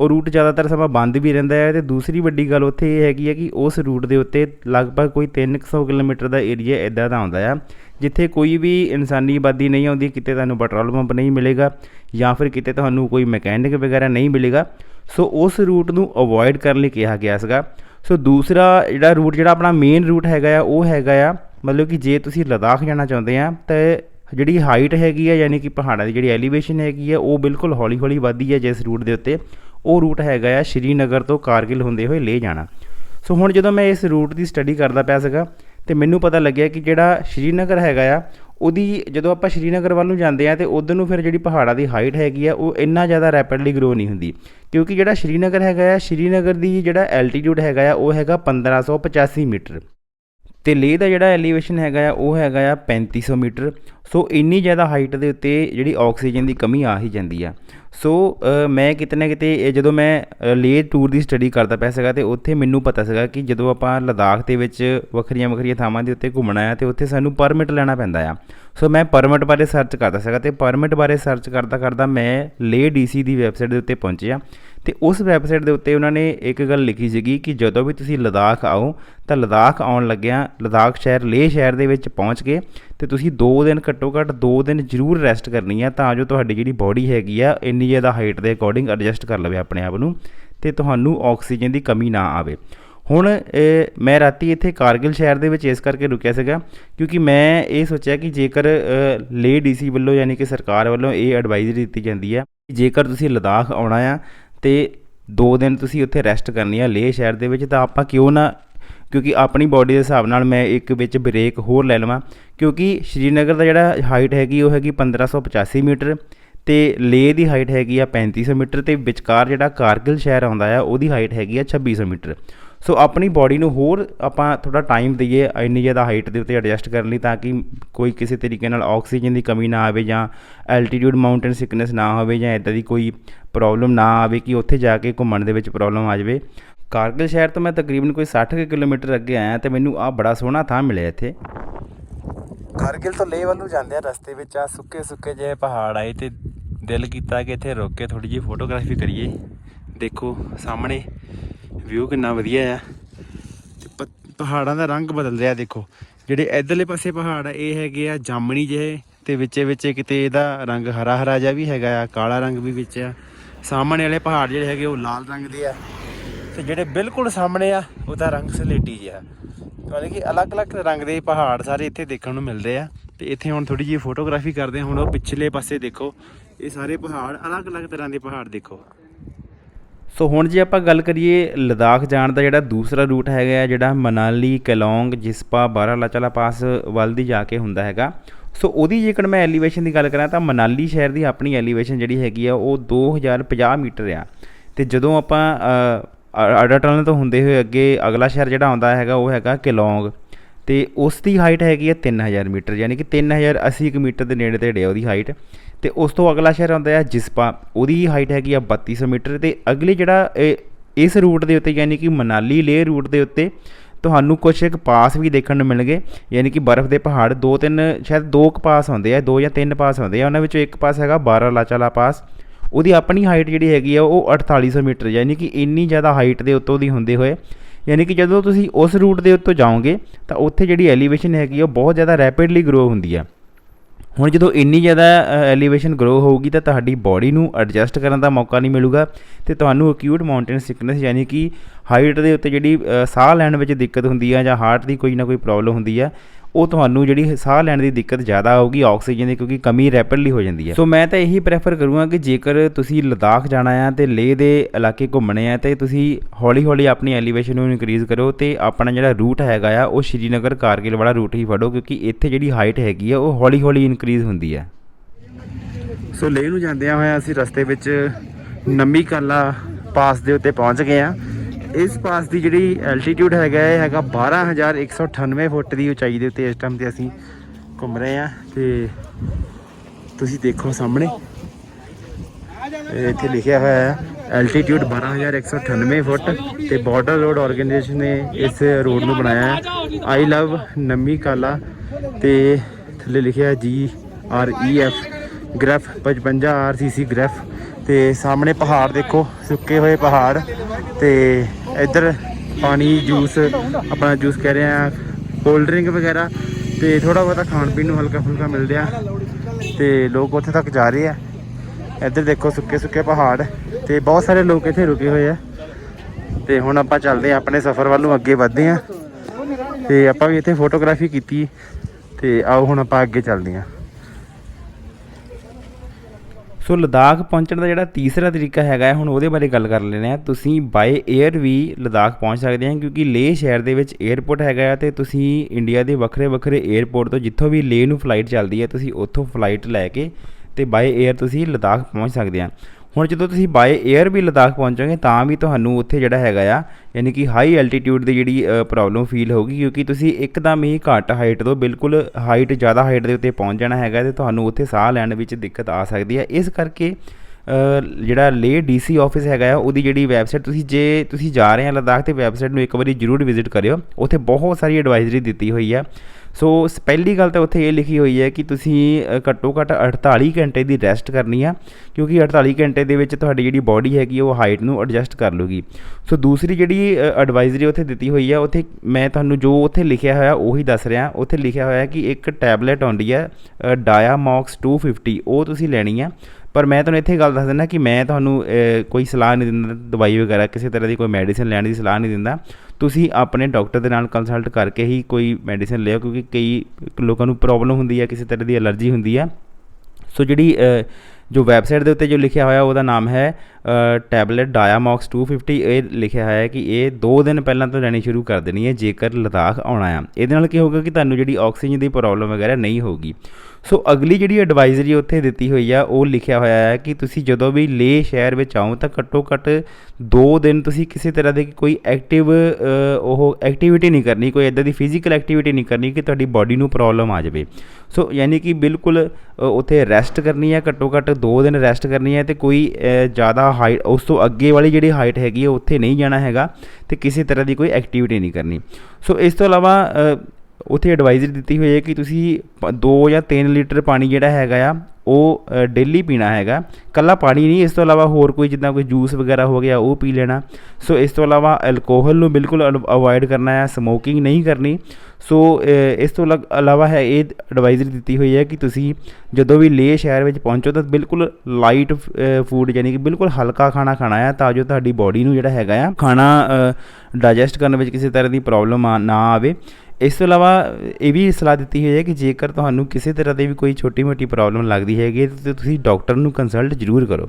ਉਹ ਰੂਟ ਜ਼ਿਆਦਾਤਰ ਸਮਾਂ ਬੰਦ ਵੀ ਰਹਿੰਦਾ ਹੈ ਤੇ ਦੂਸਰੀ ਵੱਡੀ ਗੱਲ ਉੱਥੇ ਇਹ ਹੈਗੀ ਹੈ ਕਿ ਉਸ ਰੂਟ ਦੇ ਉੱਤੇ ਲਗਭਗ ਕੋਈ 300 ਕਿਲੋਮੀਟਰ ਦਾ ਏਰੀਆ ਇਦਾਂ ਦਾ ਆਉਂਦਾ ਆ, ਜਿੱਥੇ ਕੋਈ ਵੀ ਇਨਸਾਨੀ ਆਬਾਦੀ ਨਹੀਂ ਆਉਂਦੀ, ਕਿਤੇ ਤੁਹਾਨੂੰ ਪੈਟਰੋਲ ਪੰਪ ਨਹੀਂ ਮਿਲੇਗਾ ਜਾਂ ਫਿਰ ਕਿਤੇ ਤੁਹਾਨੂੰ ਕੋਈ ਮਕੈਨਿਕ ਵਗੈਰਾ ਨਹੀਂ ਮਿਲੇਗਾ। ਸੋ ਉਸ ਰੂਟ ਨੂੰ ਅਵੋਇਡ ਕਰਨ ਲਈ ਕਿਹਾ ਗਿਆ ਸੀਗਾ। ਸੋ ਦੂਸਰਾ ਜਿਹੜਾ ਰੂਟ ਜਿਹੜਾ ਆਪਣਾ ਮੇਨ ਰੂਟ ਹੈਗਾ ਆ, ਉਹ ਹੈਗਾ ਆ, ਮਤਲਬ ਕਿ ਜੇ ਤੁਸੀਂ ਲਦਾਖ ਜਾਣਾ ਚਾਹੁੰਦੇ ਆ, ਤਾਂ ਜਿਹੜੀ ਹਾਈਟ ਹੈਗੀ ਆ, ਯਾਨੀ ਕਿ ਪਹਾੜਾਂ ਦੀ ਜਿਹੜੀ ਐਲੀਵੇਸ਼ਨ ਹੈਗੀ ਆ, ਉਹ ਬਿਲਕੁਲ ਹੌਲੀ ਹੌਲੀ ਵੱਧਦੀ ਹੈ ਜਿਸ ਰੂਟ ਦੇ ਉੱਤੇ। ਉਹ ਰੂਟ ਹੈਗਾ ਆ ਸ਼੍ਰੀਨਗਰ ਤੋਂ ਕਾਰਗਿਲ ਹੁੰਦੇ ਹੋਏ ਲੇਹ ਜਾਣਾ। ਸੋ ਹੁਣ ਜਦੋਂ ਮੈਂ ਇਸ ਰੂਟ ਦੀ ਸਟੱਡੀ ਕਰਦਾ ਪਿਆ ਸੀਗਾ, ਤੇ ਮੈਨੂੰ ਪਤਾ ਲੱਗਿਆ ਕਿ ਜਿਹੜਾ ਸ਼੍ਰੀਨਗਰ ਹੈਗਾ ਆ, ਉਹਦੀ ਜਦੋਂ ਆਪਾਂ ਸ਼੍ਰੀਨਗਰ ਵੱਲ ਨੂੰ ਜਾਂਦੇ ਆ, ਤੇ ਉਧਰ ਨੂੰ ਫਿਰ ਜਿਹੜੀ ਪਹਾੜਾਂ ਦੀ ਹਾਈਟ ਹੈਗੀ ਆ, ਉਹ ਇੰਨਾ ਜ਼ਿਆਦਾ ਰੈਪਿਡਲੀ ਗਰੋ ਨਹੀਂ ਹੁੰਦੀ। ਕਿਉਂਕਿ ਜਿਹੜਾ ਸ਼੍ਰੀਨਗਰ ਹੈਗਾ ਆ, ਸ਼੍ਰੀਨਗਰ ਦੀ ਜਿਹੜਾ ਐਲਟੀਟਿਊਡ ਹੈਗਾ ਆ, ਉਹ ਹੈਗਾ 1585 ਮੀਟਰ। ਤੇ ਲੇਹ ਦਾ ਜਿਹੜਾ ਐਲੀਵੇਸ਼ਨ ਹੈਗਾ ਆ, ਉਹ ਹੈਗਾ ਆ 3500 ਮੀਟਰ। ਸੋ ਇੰਨੀ ਜ਼ਿਆਦਾ ਹਾਈਟ ਦੇ ਉੱਤੇ ਜਿਹੜੀ ਆਕਸੀਜਨ ਦੀ ਕਮੀ ਆ ਹੀ ਜਾਂਦੀ ਆ। ਸੋ ਮੈਂ ਕਿਤੇ ਨਾ ਕਿਤੇ ਜਦੋਂ ਮੈਂ ਲੇਹ ਟੂਰ ਦੀ ਸਟੱਡੀ ਕਰਦਾ ਪਿਆ ਸੀਗਾ ਤੇ ਉੱਥੇ ਮੈਨੂੰ ਪਤਾ ਸੀਗਾ ਕਿ ਜਦੋਂ ਆਪਾਂ ਲਦਾਖ ਦੇ ਵਿੱਚ ਵੱਖਰੀਆਂ ਵੱਖਰੀਆਂ ਥਾਵਾਂ ਦੇ ਉੱਤੇ ਘੁੰਮਣਾ ਆ ਤੇ ਉੱਥੇ ਸਾਨੂੰ ਪਰਮਿਟ ਲੈਣਾ ਪੈਂਦਾ ਆ। ਸੋ ਮੈਂ ਪਰਮਿਟ ਬਾਰੇ ਸਰਚ ਕਰਦਾ ਸੀਗਾ ਤੇ ਪਰਮਿਟ ਬਾਰੇ ਸਰਚ ਕਰਦਾ ਕਰਦਾ ਮੈਂ ਲੇਹ ਡੀਸੀ ਦੀ ਵੈਬਸਾਈਟ ਦੇ ਉੱਤੇ ਪਹੁੰਚਿਆ। ਤੇ ਉਸ ਵੈਬਸਾਈਟ ਦੇ ਉੱਤੇ ਉਹਨਾਂ ਨੇ ਇੱਕ ਗੱਲ ਲਿਖੀ ਸੀਗੀ ਕਿ ਜਦੋਂ ਵੀ ਤੁਸੀਂ ਲਦਾਖ ਆਓ ਤਾਂ ਲਦਾਖ ਆਉਣ ਲੱਗਿਆ ਲਦਾਖ ਸ਼ਹਿਰ ਲੇਹ ਸ਼ਹਿਰ ਦੇ ਵਿੱਚ ਪਹੁੰਚ ਕੇ ਤੇ ਤੁਸੀਂ 2 ਦਿਨ ਘੱਟੋ ਘੱਟ 2 ਦਿਨ ਜ਼ਰੂਰ ਰੈਸਟ ਕਰਨੀ ਆ ਤਾਂ ਜੋ ਤੁਹਾਡੀ ਜਿਹੜੀ ਬਾਡੀ ਹੈਗੀ ਆ ਇੰਨੀ ਜ਼ਿਆਦਾ ਹਾਈਟ ਦੇ ਅਕੋਰਡਿੰਗ ਐਡਜਸਟ ਕਰ ਲਵੇ ਆਪਣੇ ਆਪ ਨੂੰ ਤੇ ਤੁਹਾਨੂੰ ਆਕਸੀਜਨ ਦੀ ਕਮੀ ਨਾ ਆਵੇ। ਹੁਣ ਮੈਂ ਰਾਤੀ ਇੱਥੇ ਕਾਰਗਿਲ ਸ਼ਹਿਰ ਦੇ ਵਿੱਚ ਇਸ ਕਰਕੇ ਰੁਕਿਆ ਸੀਗਾ ਕਿਉਂਕਿ ਮੈਂ ਇਹ ਸੋਚਿਆ ਕਿ ਜੇਕਰ ਅ, ਲੇਹ ਡੀਸੀ ਵੱਲੋਂ ਯਾਨੀ ਕਿ ਸਰਕਾਰ ਵੱਲੋਂ ਇਹ ਐਡਵਾਈਜ਼ਰੀ ਦਿੱਤੀ ਜਾਂਦੀ ਹੈ ਕਿ ਜੇਕਰ ਤੁਸੀਂ ਲਦਾਖ ਆਉਣਾ ਆ ਅਤੇ ਦੋ ਦਿਨ ਤੁਸੀਂ ਉੱਥੇ ਰੈਸਟ ਕਰਨੀ ਆ ਲੇਹ ਸ਼ਹਿਰ ਦੇ ਵਿੱਚ, ਤਾਂ ਆਪਾਂ ਕਿਉਂ ਨਾ ਕਿਉਂਕਿ ਆਪਣੀ ਬਾਡੀ ਦੇ ਹਿਸਾਬ ਨਾਲ ਮੈਂ ਇੱਕ ਵਿੱਚ ਬ੍ਰੇਕ ਹੋਰ ਲੈ ਲਵਾਂ। ਕਿਉਂਕਿ ਸ਼੍ਰੀਨਗਰ ਦਾ ਜਿਹੜਾ ਹਾਈਟ ਹੈਗੀ, ਉਹ ਹੈਗੀ 1585 ਮੀਟਰ ਤੇ ਲੇਹ ਦੀ ਹਾਈਟ ਹੈਗੀ ਆ 3500 ਮੀਟਰ ਤੇ ਵਿਚਕਾਰ ਜਿਹੜਾ ਕਾਰਗਿਲ ਸ਼ਹਿਰ ਆਉਂਦਾ ਆ, ਉਹਦੀ ਹਾਈਟ ਹੈਗੀ ਆ 2600 ਮੀਟਰ। ਸੋ ਆਪਣੀ ਬਾਡੀ ਨੂੰ ਹੋਰ ਆਪਾਂ ਥੋੜਾ ਟਾਈਮ ਦਈਏ, ਇੰਨੀ ਜ਼ਿਆਦਾ ਹਾਈਟ ਦੇ ਉੱਤੇ ਐਡਜਸਟ ਕਰਨ ਲਈ ਤਾਂ ਕਿ ਕੋਈ ਕਿਸੇ ਤਰੀਕੇ ਨਾਲ ਆਕਸੀਜਨ ਦੀ ਕਮੀ ਨਾ ਆਵੇ ਜਾਂ ਐਲਟੀਟਿਊਡ ਮਾਊਂਟੇਨ ਸਿਕਨੈਸ ਨਾ ਹੋਵੇ ਜਾਂ ਇਦਾਂ ਦੀ ਕੋਈ ਪ੍ਰੋਬਲਮ ਨਾ ਆਵੇ ਕਿ ਉੱਥੇ ਜਾ ਕੇ ਘੁੰਮਣ ਦੇ ਵਿੱਚ ਪ੍ਰੋਬਲਮ ਆ ਜਾਵੇ। ਕਾਰਗਿਲ ਸ਼ਹਿਰ ਤੋਂ ਮੈਂ ਤਕਰੀਬਨ ਕੋਈ 60 ਕੁ ਕਿਲੋਮੀਟਰ ਅੱਗੇ ਆਇਆ ਤੇ ਮੈਨੂੰ ਆ ਬੜਾ ਸੋਹਣਾ ਥਾਂ ਮਿਲਿਆ ਇੱਥੇ। ਕਾਰਗਿਲ ਤੋਂ ਲੇਹ ਵੱਲ ਨੂੰ ਜਾਂਦੇ ਆ ਰਸਤੇ ਵਿੱਚ ਆ ਸੁੱਕੇ ਸੁੱਕੇ ਜਿਹੇ ਪਹਾੜ ਆਏ ਤੇ ਦਿਲ ਕੀਤਾ ਕਿ ਇੱਥੇ ਰੁਕ ਕੇ ਥੋੜੀ ਜਿਹੀ ਫੋਟੋਗ੍ਰਾਫੀ ਕਰੀਏ। ਦੇਖੋ ਸਾਹਮਣੇ ਵਿਊ ਕਿੰਨਾ ਵਧੀਆ ਆ। ਤੇ ਪਹਾੜਾਂ ਦਾ ਰੰਗ ਬਦਲ ਰਿਹਾ ਦੇਖੋ। ਜਿਹੜੇ ਇਧਰਲੇ ਪਾਸੇ ਪਹਾੜ ਆ, ਇਹ ਹੈਗੇ ਆ ਜਾਮਣੀ ਜਿਹੇ, ਤੇ ਵਿੱਚੇ ਵਿੱਚੇ ਕਿਤੇ ਇਹਦਾ ਰੰਗ ਹਰਾ ਹਰਾ ਜਿਹਾ ਵੀ ਹੈਗਾ ਆ, ਕਾਲਾ ਰੰਗ ਵੀ ਵਿੱਚ ਆ। ਸਾਹਮਣੇ ਵਾਲੇ ਪਹਾੜ ਜਿਹੜੇ ਹੈਗੇ ਉਹ ਲਾਲ ਰੰਗ ਦੇ ਆ। ਤੇ ਜਿਹੜੇ ਬਿਲਕੁਲ ਸਾਹਮਣੇ ਆ ਉਹਦਾ ਰੰਗ ਸਲੇਟੀ ਜਿਹਾ। ਮਤਲਬ ਕਿ ਅਲੱਗ-ਅਲੱਗ ਰੰਗ ਦੇ ਪਹਾੜ ਸਾਰੇ ਇੱਥੇ ਦੇਖਣ ਨੂੰ ਮਿਲਦੇ ਆ। ਤੇ ਇੱਥੇ ਹੁਣ ਥੋੜੀ ਜਿਹੀ ਫੋਟੋਗ੍ਰਾਫੀ ਕਰਦੇ ਹੁਣ ਉਹ ਪਿਛਲੇ ਪਾਸੇ ਦੇਖੋ। ਇਹ ਸਾਰੇ ਪਹਾੜ ਅਲੱਗ-ਅਲੱਗ ਤਰ੍ਹਾਂ ਦੇ ਪਹਾੜ ਦੇਖੋ। ਸੋ ਹੁਣ ਜੇ ਆਪਾਂ ਗੱਲ ਕਰੀਏ ਲਦਾਖ ਜਾਣ ਦਾ ਜਿਹੜਾ ਦੂਸਰਾ ਰੂਟ ਹੈਗਾ ਆ, ਜਿਹੜਾ ਮਨਾਲੀ ਕਲੌਂਗ ਜਿਸਪਾ ਬਾਰਾਲਾਚਾਲਾ ਪਾਸ ਵੱਲ ਦੀ ਜਾ ਕੇ ਹੁੰਦਾ ਹੈਗਾ ਸੋ ਉਹਦੀ ਜੇਕਰ ਮੈਂ ਐਲੀਵੇਸ਼ਨ ਦੀ ਗੱਲ ਕਰਾਂ ਤਾਂ ਮਨਾਲੀ ਸ਼ਹਿਰ ਦੀ ਆਪਣੀ ਐਲੀਵੇਸ਼ਨ ਜਿਹੜੀ ਹੈਗੀ ਆ ਉਹ 2050 ਮੀਟਰ ਆ ਤੇ ਜਦੋਂ ਆਪਾਂ ਅਡਾ ਤੋਂ ਹੁੰਦੇ ਹੋਏ ਅੱਗੇ ਅਗਲਾ ਸ਼ਹਿਰ ਜਿਹੜਾ ਆਉਂਦਾ ਹੈਗਾ ਉਹ ਹੈਗਾ ਕਿਲੌਂਗ ਤੇ ਉਸ ਦੀ ਹਾਈਟ ਹੈਗੀ ਹੈ 3000 ਮੀਟਰ, ਯਾਨੀ ਕਿ 3080 ਕੁ ਮੀਟਰ ਦੇ ਨੇੜੇ ਤੇੜੇ ਆ ਉਹਦੀ ਹਾਈਟ ਤੇ ਉਸ ਤੋਂ ਅਗਲਾ ਸ਼ਹਿਰ ਆਉਂਦਾ ਹੈ ਜਿਸਪਾ, ਉਹਦੀ ਹਾਈਟ ਹੈਗੀ ਆ 3200 ਮੀਟਰ ਤੇ ਅਗਲੇ ਜਿਹੜਾ ਇਹ- ਇਸ ਰੂਟ ਦੇ ਉੱਤੇ, ਯਾਨੀ ਕਿ ਮਨਾਲੀ ਲੇਹ ਰੂਟ ਦੇ ਉੱਤੇ ਤੁਹਾਨੂੰ ਕੁਝ ਇੱਕ ਪਾਸ ਵੀ ਦੇਖਣ ਨੂੰ ਮਿਲਣਗੇ, ਯਾਨੀ ਕਿ ਬਰਫ਼ ਦੇ ਪਹਾੜ, ਦੋ ਤਿੰਨ, ਸ਼ਾਇਦ ਦੋ ਕੁ ਪਾਸ ਹੁੰਦੇ ਆ, ਦੋ ਜਾਂ ਤਿੰਨ ਪਾਸ ਹੁੰਦੇ ਆ, ਉਹਨਾਂ ਵਿੱਚੋਂ ਇੱਕ ਪਾਸ ਹੈਗਾ ਬਾਰਾਲਾਚਾਲਾ ਪਾਸ। ਉਹਦੀ ਆਪਣੀ ਹਾਈਟ ਜਿਹੜੀ ਹੈਗੀ ਆ ਉਹ 4800 ਮੀਟਰ, ਯਾਨੀ ਕਿ ਇੰਨੀ ਜ਼ਿਆਦਾ ਹਾਈਟ ਦੇ ਉੱਤੋਂ ਦੀ ਹੁੰਦੇ ਹੋਏ ਯਾਨੀ ਕਿ ਜਦੋਂ ਤੁਸੀਂ ਉਸ ਰੂਟ ਦੇ ਉੱਤੋਂ ਜਾਓਗੇ, ਤਾਂ ਉੱਥੇ ਜਿਹੜੀ ਐਲੀਵੇਸ਼ਨ ਹੈਗੀ ਆ, ਉਹ ਬਹੁਤ ਜ਼ਿਆਦਾ ਰੈਪਿਡਲੀ ਗਰੋ ਹੁੰਦੀ ਹੈ ਹੁਣ ਜਦੋਂ ਇੰਨੀ ਜ਼ਿਆਦਾ ਐਲੀਵੇਸ਼ਨ ਗਰੋ ਹੋਊਗੀ, ਤਾਂ ਤੁਹਾਡੀ ਬਾਡੀ ਨੂੰ ਐਡਜਸਟ ਕਰਨ ਦਾ ਮੌਕਾ ਨਹੀਂ ਮਿਲੂਗਾ ਤੇ ਤੁਹਾਨੂੰ ਅਕਿਊਟ ਮਾਊਂਟੇਨ ਸਿਕਨੈਸ ਯਾਨੀ ਕਿ ਹਾਈਟ ਦੇ ਉੱਤੇ ਜਿਹੜੀ ਸਾਹ ਲੈਣ ਵਿੱਚ ਦਿੱਕਤ ਹੁੰਦੀ ਆ ਜਾਂ ਹਾਰਟ ਦੀ ਕੋਈ ਨਾ ਕੋਈ ਪ੍ਰੋਬਲਮ ਹੁੰਦੀ ਆ ਉਹ ਤੁਹਾਨੂੰ ਜਿਹੜੀ ਸਾਹ ਲੈਣ ਦੀ ਦਿੱਕਤ ਜ਼ਿਆਦਾ ਆਊਗੀ ਆਕਸੀਜਨ ਦੀ ਕਿਉਂਕਿ ਕਮੀ ਰੈਪਿਡਲੀ ਹੋ ਜਾਂਦੀ ਹੈ। ਸੋ ਮੈਂ ਤਾਂ ਇਹੀ ਪ੍ਰੈਫਰ ਕਰੂੰਗਾ ਕਿ ਜੇਕਰ ਤੁਸੀਂ ਲਦਾਖ ਜਾਣਾ ਆ ਤੇ ਲੇਹ ਦੇ ਇਲਾਕੇ ਘੁੰਮਣੇ ਆ ਤੇ ਤੁਸੀਂ ਹੌਲੀ ਹੌਲੀ ਆਪਣੀ ਐਲੀਵੇਸ਼ਨ ਨੂੰ ਇਨਕਰੀਜ਼ ਕਰੋ ਤੇ ਆਪਣਾ ਜਿਹੜਾ ਰੂਟ ਹੈਗਾ ਆ ਉਹ ਸ਼੍ਰੀਨਗਰ ਕਾਰਗਿਲ ਵਾਲਾ ਰੂਟ ਹੀ ਫੜੋ ਕਿਉਂਕਿ ਇੱਥੇ ਜਿਹੜੀ ਹਾਈਟ ਹੈਗੀ ਆ ਉਹ ਹੌਲੀ ਹੌਲੀ ਇਨਕਰੀਜ਼ ਹੁੰਦੀ ਹੈ। ਸੋ ਲੇਹ ਨੂੰ ਜਾਂਦਿਆਂ ਹੋਇਆ ਅਸੀਂ ਰਸਤੇ ਵਿੱਚ ਨੰਮੀ ਕਾਲਾ ਪਾਸ ਦੇ ਉੱਤੇ ਪਹੁੰਚ ਗਏ ਆ। ਇਸ ਪਾਸ ਦੀ ਜਿਹੜੀ ਐਲਟੀਟਿਊਡ ਹੈਗਾ, ਇਹ ਹੈਗਾ 12198 ਫੁੱਟ ਦੀ ਉਚਾਈ ਦੇ ਉੱਤੇ ਇਸ ਟਾਈਮ ਤੇ ਅਸੀਂ ਘੁੰਮ ਰਹੇ ਆ ਤੇ ਤੁਸੀਂ ਦੇਖੋ ਸਾਹਮਣੇ। ਇੱਥੇ ਲਿਖਿਆ ਹੋਇਆ ਹੈ ਐਲਟੀਟਿਊਡ 12198 ਫੁੱਟ ਤੇ ਬਾਰਡਰ ਰੋਡ ਆਰਗੇਨਾਈਜੇਸ਼ਨ ਨੇ ਇਸ ਰੋਡ ਨੂੰ ਬਣਾਇਆ ਹੈ। ਆਈ ਲਵ ਨੰਮੀ ਕਾਲਾ ਤੇ ਥੱਲੇ ਲਿਖਿਆ G R E F GREF 55 R C C GREF ਤੇ ਸਾਹਮਣੇ ਪਹਾੜ ਦੇਖੋ, ਸੁੱਕੇ ਹੋਏ ਪਹਾੜ ਤੇ ਇੱਧਰ ਪਾਣੀ, ਜੂਸ, ਆਪਣਾ ਜੂਸ ਕਹਿ ਰਹੇ ਆ ਕੋਲਡ ਡਰਿੰਕ ਵਗੈਰਾ ਤੇ ਥੋੜਾ ਬਹੁਤਾ ਖਾਣ ਪੀਣ ਨੂੰ ਹਲਕਾ ਫੁਲਕਾ ਮਿਲ ਰਿਹਾ। ਤੇ ਲੋਕ ਉੱਥੇ ਤੱਕ ਜਾ ਰਹੇ ਆ। ਇੱਧਰ ਦੇਖੋ ਸੁੱਕੇ ਸੁੱਕੇ ਪਹਾੜ ਤੇ ਬਹੁਤ ਸਾਰੇ ਲੋਕ ਇੱਥੇ ਰੁਕੇ ਹੋਏ ਆ। ਤੇ ਹੁਣ ਆਪਾਂ ਚੱਲਦੇ ਆ ਆਪਣੇ ਸਫ਼ਰ ਵੱਲ ਨੂੰ ਅੱਗੇ ਵਧਦੇ ਆ ਤੇ ਆਪਾਂ ਵੀ ਇੱਥੇ ਫੋਟੋਗ੍ਰਾਫੀ ਕੀਤੀ। ਤੇ ਆਓ ਹੁਣ ਆਪਾਂ ਅੱਗੇ ਚੱਲਦੇ ਆ ਸੋ ਲਦਾਖ ਪਹੁੰਚਣ ਦਾ ਜਿਹੜਾ ਤੀਸਰਾ ਤਰੀਕਾ ਹੈਗਾ ਹੁਣ ਉਹਦੇ ਬਾਰੇ ਗੱਲ ਕਰ ਲੈਣੇ ਆ ਤੁਸੀਂ ਬਾਈ 에ਅਰ ਵੀ ਲਦਾਖ ਪਹੁੰਚ ਸਕਦੇ ਆ ਕਿਉਂਕਿ ਲੇਹ ਸ਼ਹਿਰ ਦੇ ਵਿੱਚ 에ਅਰਪੋਰਟ ਹੈਗਾ ਆ ਤੇ ਤੁਸੀਂ ਇੰਡੀਆ ਦੇ ਵੱਖਰੇ ਵੱਖਰੇ 에ਅਰਪੋਰਟ ਤੋਂ ਜਿੱਥੋਂ ਵੀ ਲੇਹ ਨੂੰ ਫਲਾਈਟ ਚੱਲਦੀ ਹੈ, ਤੁਸੀਂ ਉੱਥੋਂ ਫਲਾਈਟ ਲੈ ਕੇ ਤੇ ਬਾਈ 에ਅਰ ਤੁਸੀਂ ਲਦਾਖ ਪਹੁੰਚ ਸਕਦੇ ਆ ਹੁਣ ਜਦੋਂ ਤੁਸੀਂ ਬਾਏ 에ਅਰ ਵੀ ਲਦਾਖ ਪਹੁੰਚੋਗੇ, ਤਾਂ ਵੀ ਤੁਹਾਨੂੰ ਉੱਥੇ ਜਿਹੜਾ ਹੈਗਾ ਆ, ਯਾਨੀ ਕਿ ਹਾਈ ਐਲਟੀਟਿਊਡ ਦੀ ਜਿਹੜੀ ਪ੍ਰੋਬਲਮ ਫੀਲ ਹੋਊਗੀ, ਕਿਉਂਕਿ ਤੁਸੀਂ ਇੱਕਦਮ ਹੀ ਘੱਟ ਹਾਈਟ ਤੋਂ ਬਿਲਕੁਲ ਹਾਈਟ ਜ਼ਿਆਦਾ ਹਾਈਟ ਦੇ ਉੱਤੇ ਪਹੁੰਚ ਜਾਣਾ ਹੈਗਾ ਤੇ ਤੁਹਾਨੂੰ ਉੱਥੇ ਸਾਹ ਲੈਣ ਵਿੱਚ ਦਿੱਕਤ ਆ ਸਕਦੀ ਹੈ ਇਸ ਕਰਕੇ ਜਿਹੜਾ ਲੇ ਡੀਸੀ ਆਫਿਸ ਹੈਗਾ ਆ, ਉਹਦੀ ਜਿਹੜੀ ਵੈਬਸਾਈਟ ਤੁਸੀਂ ਜੇ ਤੁਸੀਂ ਜਾ ਰਹੇ ਆ ਲਦਾਖ ਤੇ ਵੈਬਸਾਈਟ ਨੂੰ ਇੱਕ ਵਾਰੀ ਜ਼ਰੂਰ ਵਿਜ਼ਿਟ ਕਰਿਓ। ਉੱਥੇ ਬਹੁਤ ਸਾਰੀ ਐਡਵਾਈਜ਼ਰੀ ਦਿੱਤੀ ਹੋਈ ਆ। ਸੋ ਸ- ਪਹਿਲੀ ਗੱਲ ਤਾਂ ਉੱਥੇ ਇਹ ਲਿਖੀ ਹੋਈ ਹੈ ਕਿ ਤੁਸੀਂ ਘੱਟੋ ਘੱਟ 48 ਘੰਟੇ ਦੀ ਰੈਸਟ ਕਰਨੀ ਆ, ਕਿਉਂਕਿ 48 ਘੰਟੇ ਦੇ ਵਿੱਚ ਤੁਹਾਡੀ ਜਿਹੜੀ ਬਾਡੀ ਹੈਗੀ ਉਹ ਹਾਈਟ ਨੂੰ ਐਡਜਸਟ ਕਰ ਲੂਗੀ। ਸੋ ਦੂਸਰੀ ਜਿਹੜੀ ਐਡਵਾਈਜ਼ਰੀ ਉੱਥੇ ਦਿੱਤੀ ਹੋਈ ਹੈ ਉੱਥੇ ਮੈਂ ਤੁਹਾਨੂੰ ਜੋ ਉੱਥੇ ਲਿਖਿਆ ਹੋਇਆ, ਉਹੀ ਦੱਸ ਰਿਹਾ। ਉੱਥੇ ਲਿਖਿਆ ਹੋਇਆ ਕਿ ਇੱਕ ਟੈਬਲੇਟ ਆਉਂਦੀ ਹੈ ਡਾਇਆਮੌਕਸ 250 ਉਹ ਤੁਸੀਂ ਲੈਣੀ ਆ। ਪਰ ਮੈਂ ਤੁਹਾਨੂੰ ਇੱਥੇ ਗੱਲ ਦੱਸ ਦਿੰਦਾ ਕਿ ਮੈਂ ਤੁਹਾਨੂੰ ਕੋਈ ਸਲਾਹ ਨਹੀਂ ਦਿੰਦਾ ਦਵਾਈ ਵਗੈਰਾ, ਕਿਸੇ ਤਰ੍ਹਾਂ ਦੀ ਕੋਈ ਮੈਡੀਸਿਨ ਲੈਣ ਦੀ ਸਲਾਹ ਨਹੀਂ ਦਿੰਦਾ। ਤੁਸੀਂ ਆਪਣੇ ਡਾਕਟਰ ਦੇ ਨਾਲ ਕੰਸਲਟ ਕਰਕੇ ਹੀ ਕੋਈ ਮੈਡੀਸਿਨ ਲਿਓ, ਕਿਉਂਕਿ ਕਈ ਲੋਕਾਂ ਨੂੰ ਪ੍ਰੋਬਲਮ ਹੁੰਦੀ ਹੈ ਕਿਸੇ ਤਰ੍ਹਾਂ ਦੀ ਐਲਰਜੀ ਹੁੰਦੀ ਹੈ ਸੋ ਜਿਹੜੀ ਜੋ ਵੈਬਸਾਈਟ ਦੇ ਉੱਤੇ ਜੋ ਲਿਖਿਆ ਹੋਇਆ, ਉਹਦਾ ਨਾਮ ਹੈ ਟੈਬਲੇਟ ਡਾਇਆਮੌਕਸ 250 ਇਹ ਲਿਖਿਆ ਹੋਇਆ ਹੈ ਕਿ ਇਹ 2 ਦਿਨ ਪਹਿਲਾਂ ਤੋਂ ਲੈਣੀ ਸ਼ੁਰੂ ਕਰ ਦੇਣੀ ਹੈ, ਜੇਕਰ ਲਦਾਖ ਆਉਣਾ ਆ। ਇਹਦੇ ਨਾਲ ਕੀ ਹੋਊਗਾ ਕਿ ਤੁਹਾਨੂੰ ਜਿਹੜੀ ਆਕਸੀਜਨ ਦੀ ਪ੍ਰੋਬਲਮ ਵਗੈਰਾ ਨਹੀਂ ਹੋਊਗੀ। ਸੋ ਅਗਲੀ ਜਿਹੜੀ ਐਡਵਾਈਜ਼ਰੀ ਉੱਥੇ ਦਿੱਤੀ ਹੋਈ ਆ, ਉਹ ਲਿਖਿਆ ਹੋਇਆ ਹੈ ਕਿ ਤੁਸੀਂ ਜਦੋਂ ਵੀ ਲੇਹ ਸ਼ਹਿਰ ਵਿੱਚ ਆਓ ਤਾਂ ਘੱਟੋ ਘੱਟ 2 ਦਿਨ ਤੁਸੀਂ ਕਿਸੇ ਤਰ੍ਹਾਂ ਦੀ ਕੋਈ ਐਕਟਿਵ ਉਹ ਐਕਟੀਵਿਟੀ ਨਹੀਂ ਕਰਨੀ, ਕੋਈ ਇਦਾਂ ਦੀ ਫਿਜ਼ੀਕਲ ਐਕਟੀਵਿਟੀ ਨਹੀਂ ਕਰਨੀ ਕਿ ਤੁਹਾਡੀ ਬਾਡੀ ਨੂੰ ਪ੍ਰੋਬਲਮ ਆ ਜਾਵੇ। ਸੋ ਯਾਨੀ ਕਿ ਬਿਲਕੁਲ ਉੱਥੇ ਰੈਸਟ ਕਰਨੀ ਹੈ ਘੱਟੋ ਘੱਟ 2 ਦਿਨ ਰੈਸਟ ਕਰਨੀ ਹੈ ਤੇ ਕੋਈ ਜ਼ਿਆਦਾ ਹਾਈਟ ਉਸ ਤੋਂ ਅੱਗੇ ਵਾਲੀ ਜਿਹੜੀ ਹਾਈਟ ਹੈਗੀ ਹੈ ਉੱਥੇ ਨਹੀਂ ਜਾਣਾ ਹੈਗਾ ਤੇ ਕਿਸੇ ਤਰ੍ਹਾਂ ਦੀ ਕੋਈ ਐਕਟੀਵਿਟੀ ਨਹੀਂ ਕਰਨੀ। ਸੋ ਇਸ ਤੋਂ ਇਲਾਵਾ ਉੱਥੇ ਐਡਵਾਈਜ਼ਰੀ ਦਿੱਤੀ ਹੋਈ ਹੈ ਕਿ ਤੁਸੀਂ 2 ਜਾਂ 3 ਲੀਟਰ ਪਾਣੀ ਜਿਹੜਾ ਹੈਗਾ ਆ, ਉਹ ਡੇਲੀ ਪੀਣਾ ਹੈਗਾ। ਕੱਲਾ ਪਾਣੀ ਨਹੀਂ, ਇਸ ਤੋਂ ਇਲਾਵਾ ਹੋਰ ਕੋਈ ਜਿੱਦਾਂ ਕੋਈ ਜੂਸ ਵਗੈਰਾ ਹੋ ਗਿਆ, ਉਹ ਪੀ ਲੈਣਾ। ਸੋ ਇਸ ਤੋਂ ਇਲਾਵਾ ਐਲਕੋਹਲ ਨੂੰ ਬਿਲਕੁਲ ਅਵੋਇਡ ਕਰਨਾ ਹੈ ਸਮੋਕਿੰਗ ਨਹੀਂ ਕਰਨੀ। ਸੋ ਇਸ ਤੋਂ ਇਲਾ- ਇਲਾਵਾ ਹੈ ਇਹ ਐਡਵਾਈਜ਼ਰੀ ਦਿੱਤੀ ਹੋਈ ਹੈ ਕਿ ਤੁਸੀਂ ਜਦੋਂ ਵੀ ਲੇਹ ਸ਼ਹਿਰ ਵਿੱਚ ਪਹੁੰਚੋ ਤਾਂ ਬਿਲਕੁਲ ਲਾਈਟ ਫੂਡ ਯਾਨੀ ਕਿ ਬਿਲਕੁਲ ਹਲਕਾ ਖਾਣਾ ਖਾਣਾ ਹੈ ਤਾਂ ਜੋ ਤੁਹਾਡੀ ਬਾਡੀ ਨੂੰ ਜਿਹੜਾ ਹੈਗਾ ਆ, ਖਾਣਾ ਡਾਈਜੈਸਟ ਕਰਨ ਵਿੱਚ ਕਿਸੇ ਤਰ੍ਹਾਂ ਦੀ ਪ੍ਰੋਬਲਮ ਨਾ ਆਵੇ। ਇਸ ਤੋਂ ਇਲਾਵਾ ਇਹ ਵੀ ਸਲਾਹ ਦਿੱਤੀ ਹੋਈ ਹੈ ਕਿ ਜੇਕਰ ਤੁਹਾਨੂੰ ਕਿਸੇ ਤਰ੍ਹਾਂ ਦੀ ਵੀ ਕੋਈ ਛੋਟੀ-ਮੋਟੀ ਪ੍ਰੋਬਲਮ ਲੱਗਦੀ ਹੈਗੀ ਤਾਂ ਤੁਸੀਂ ਡਾਕਟਰ ਨੂੰ ਕੰਸਲਟ ਜ਼ਰੂਰ ਕਰੋ।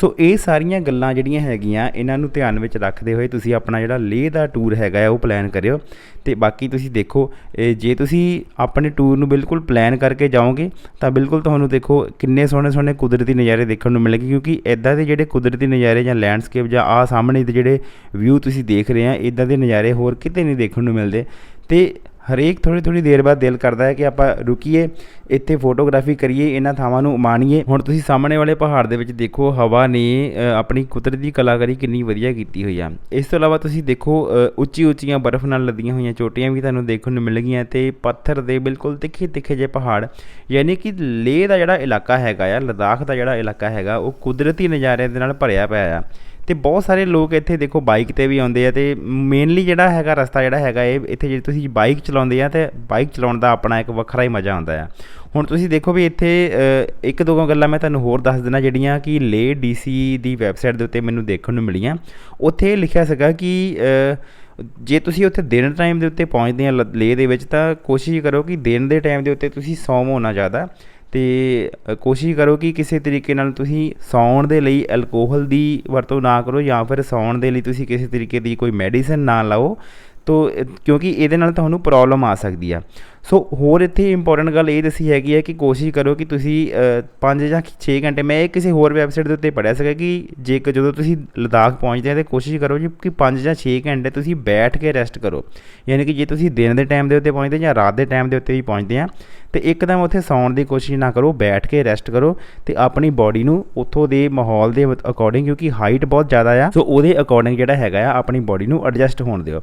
ਸੋ ਇਹ ਸਾਰੀਆਂ ਗੱਲਾਂ ਜਿਹੜੀਆਂ ਹੈਗੀਆਂ, ਇਹਨਾਂ ਨੂੰ ਧਿਆਨ ਵਿੱਚ ਰੱਖਦੇ ਹੋਏ ਤੁਸੀਂ ਆਪਣਾ ਜਿਹੜਾ ਲੇਹ ਦਾ ਟੂਰ ਹੈਗਾ ਹੈ, ਉਹ ਪਲਾਨ ਕਰਿਓ। ਤੇ ਬਾਕੀ ਤੁਸੀਂ ਦੇਖੋ, ਇਹ ਜੇ ਤੁਸੀਂ ਆਪਣੇ ਟੂਰ ਨੂੰ ਬਿਲਕੁਲ ਪਲਾਨ ਕਰਕੇ ਜਾਓਗੇ, ਤਾਂ ਬਿਲਕੁਲ ਤੁਹਾਨੂੰ ਦੇਖੋ ਕਿੰਨੇ ਸੋਹਣੇ ਸੋਹਣੇ ਕੁਦਰਤੀ ਨਜ਼ਾਰੇ ਦੇਖਣ ਨੂੰ ਮਿਲਣਗੇ, ਕਿਉਂਕਿ ਇਦਾਂ ਦੇ ਜਿਹੜੇ ਕੁਦਰਤੀ ਨਜ਼ਾਰੇ ਜਾਂ ਲੈਂਡਸਕੇਪ ਜਾਂ ਆ ਸਾਹਮਣੇ ਦੇ ਜਿਹੜੇ ਵਿਊ ਤੁਸੀਂ ਦੇਖ ਰਹੇ ਆ, ਇਦਾਂ ਦੇ ਨਜ਼ਾਰੇ ਹੋਰ ਕਿਤੇ ਨਹੀਂ ਦੇਖਣ ਨੂੰ ਮਿਲਦੇ। ਤੇ ਹਰੇਕ ਥੋੜੀ ਥੋੜੀ ਦੇਰ ਬਾਅਦ ਦਿਲ ਕਰਦਾ ਹੈ ਕਿ ਆਪਾਂ ਰੁਕੀਏ ਇੱਥੇ ਫੋਟੋਗ੍ਰਾਫੀ ਕਰੀਏ ਇਹਨਾਂ ਥਾਵਾਂ ਨੂੰ ਮਾਣੀਏ। ਹੁਣ ਤੁਸੀਂ ਸਾਹਮਣੇ ਵਾਲੇ ਪਹਾੜ ਦੇ ਵਿੱਚ ਦੇਖੋ ਹਵਾ ਨੇ ਅ, ਆਪਣੀ ਕੁਦਰਤੀ ਕਲਾਕਾਰੀ ਕਿੰਨੀ ਵਧੀਆ ਕੀਤੀ ਹੋਈ ਆ। ਇਸ ਤੋਂ ਇਲਾਵਾ ਤੁਸੀਂ ਦੇਖੋ ਉੱਚੀ ਉੱਚੀਆਂ ਬਰਫ਼ ਨਾਲ ਲੱਦੀਆਂ ਹੋਈਆਂ ਚੋਟੀਆਂ ਵੀ ਤੁਹਾਨੂੰ ਦੇਖਣ ਨੂੰ ਮਿਲ ਗਈਆਂ ਤੇ ਪੱਥਰ ਦੇ ਬਿਲਕੁਲ ਤਿੱਖੇ ਤਿੱਖੇ ਜਿਹੇ ਪਹਾੜ ਯਾਨੀ ਕਿ ਲੇਹ ਦਾ ਜਿਹੜਾ ਇਲਾਕਾ ਹੈਗਾ ਆ ਲਦਾਖ ਦਾ ਜਿਹੜਾ ਇਲਾਕਾ ਹੈਗਾ ਉਹ ਕੁਦਰਤੀ ਨਜ਼ਾਰਿਆਂ ਦੇ ਨਾਲ ਭਰਿਆ ਪਿਆ ਆ। ਤੇ ਬਹੁਤ ਸਾਰੇ ਲੋਕ ਇੱਥੇ ਦੇਖੋ ਬਾਈਕ ਤੇ ਵੀ ਆਉਂਦੇ ਆ ਤੇ ਮੇਨਲੀ ਜਿਹੜਾ ਹੈਗਾ ਰਸਤਾ ਜਿਹੜਾ ਹੈਗਾ ਇਹ ਇੱਥੇ ਜੇ ਤੁਸੀਂ ਬਾਈਕ ਚਲਾਉਂਦੇ ਆ ਤੇ ਬਾਈਕ ਚਲਾਉਣ ਦਾ ਆਪਣਾ ਇੱਕ ਵੱਖਰਾ ਹੀ ਮਜ਼ਾ ਆਉਂਦਾ ਆ। ਹੁਣ ਤੁਸੀਂ ਦੇਖੋ ਵੀ ਇੱਥੇ ਇੱਕ ਦੋ ਗੱਲਾਂ ਮੈਂ ਤੁਹਾਨੂੰ ਹੋਰ ਦੱਸ ਦਿੰਦਾ ਜਿਹੜੀਆਂ ਕਿ ਲੇ ਡੀਸੀ ਦੀ ਵੈਬਸਾਈਟ ਦੇ ਉੱਤੇ ਮੈਨੂੰ ਦੇਖਣ ਨੂੰ ਮਿਲੀਆਂ। ਉੱਥੇ ਇਹ ਲਿਖਿਆ ਸੀਗਾ ਕਿ ਜੇ ਤੁਸੀਂ ਉੱਥੇ ਦਿਨ ਟਾਈਮ ਦੇ ਉੱਤੇ ਪਹੁੰਚਦੇ ਆ ਲ- ਲੇਹ ਦੇ ਵਿੱਚ ਤਾਂ ਕੋਸ਼ਿਸ਼ ਕਰੋ ਕਿ ਦਿਨ ਦੇ ਟਾਈਮ ਦੇ ਉੱਤੇ ਤੁਸੀਂ ਸੌਵੋ ਹੋਣਾ ਜ਼ਿਆਦਾ। ਤੇ ਕੋਸ਼ਿਸ਼ ਕਰੋ ਕਿ ਕਿਸੇ ਤਰੀਕੇ ਨਾਲ ਤੁਸੀਂ ਸੌਣ ਦੇ ਲਈ ਐਲਕੋਹਲ ਦੀ ਵਰਤੋਂ ਨਾ ਕਰੋ ਜਾਂ ਫਿਰ ਸੌਣ ਦੇ ਲਈ ਤੁਸੀਂ ਕਿਸੇ ਤਰੀਕੇ ਦੀ ਕੋਈ ਮੈਡੀਸਨ ਨਾ ਲਓ। ਤੋ ਕਿਉਂਕਿ ਇਹਦੇ ਨਾਲ ਤੁਹਾਨੂੰ ਪ੍ਰੋਬਲਮ ਆ ਸਕਦੀ ਆ। ਸੋ ਹੋਰ ਇੱਥੇ ਇੰਪੋਰਟੈਂਟ ਗੱਲ ਇਹ ਦੱਸੀ ਹੈਗੀ ਹੈ ਕਿ ਕੋਸ਼ਿਸ਼ ਕਰੋ ਕਿ ਤੁਸੀਂ 5 ਜਾਂ 6 ਘੰਟੇ ਮੈਂ ਇਹ ਕਿਸੇ ਹੋਰ ਵੈਬਸਾਈਟ ਦੇ ਉੱਤੇ ਪੜ੍ਹਿਆ ਸੀਗਾ ਕਿ ਜੇਕਰ ਜਦੋਂ ਤੁਸੀਂ ਲਦਾਖ ਪਹੁੰਚਦੇ ਆ ਤੇ ਕੋਸ਼ਿਸ਼ ਕਰੋ ਜੀ ਕਿ 5 ਜਾਂ 6 ਘੰਟੇ ਤੁਸੀਂ ਬੈਠ ਕੇ ਰੈਸਟ ਕਰੋ। ਯਾਨੀ ਕਿ ਜੇ ਤੁਸੀਂ ਦਿਨ ਦੇ ਟਾਈਮ ਦੇ ਉੱਤੇ ਪਹੁੰਚਦੇ ਜਾਂ ਰਾਤ ਦੇ ਟਾਈਮ ਦੇ ਉੱਤੇ ਵੀ ਪਹੁੰਚਦੇ ਆ ਤੇ ਇੱਕਦਮ ਉੱਥੇ ਸੌਣ ਦੀ ਕੋਸ਼ਿਸ਼ ਨਾ ਕਰੋ ਬੈਠ ਕੇ ਰੈਸਟ ਕਰੋ ਤੇ ਆਪਣੀ ਬਾਡੀ ਨੂੰ ਉੱਥੋਂ ਦੇ ਮਾਹੌਲ ਦੇ ਅਕੋਰਡਿੰਗ ਕਿਉਂਕਿ ਹਾਈਟ ਬਹੁਤ ਜ਼ਿਆਦਾ ਆ ਸੋ ਉਹਦੇ ਅਕੋਰਡਿੰਗ ਜਿਹੜਾ ਹੈਗਾ ਆ ਆਪਣੀ ਬਾਡੀ ਨੂੰ ਐਡਜਸਟ ਹੋਣ ਦਿਓ।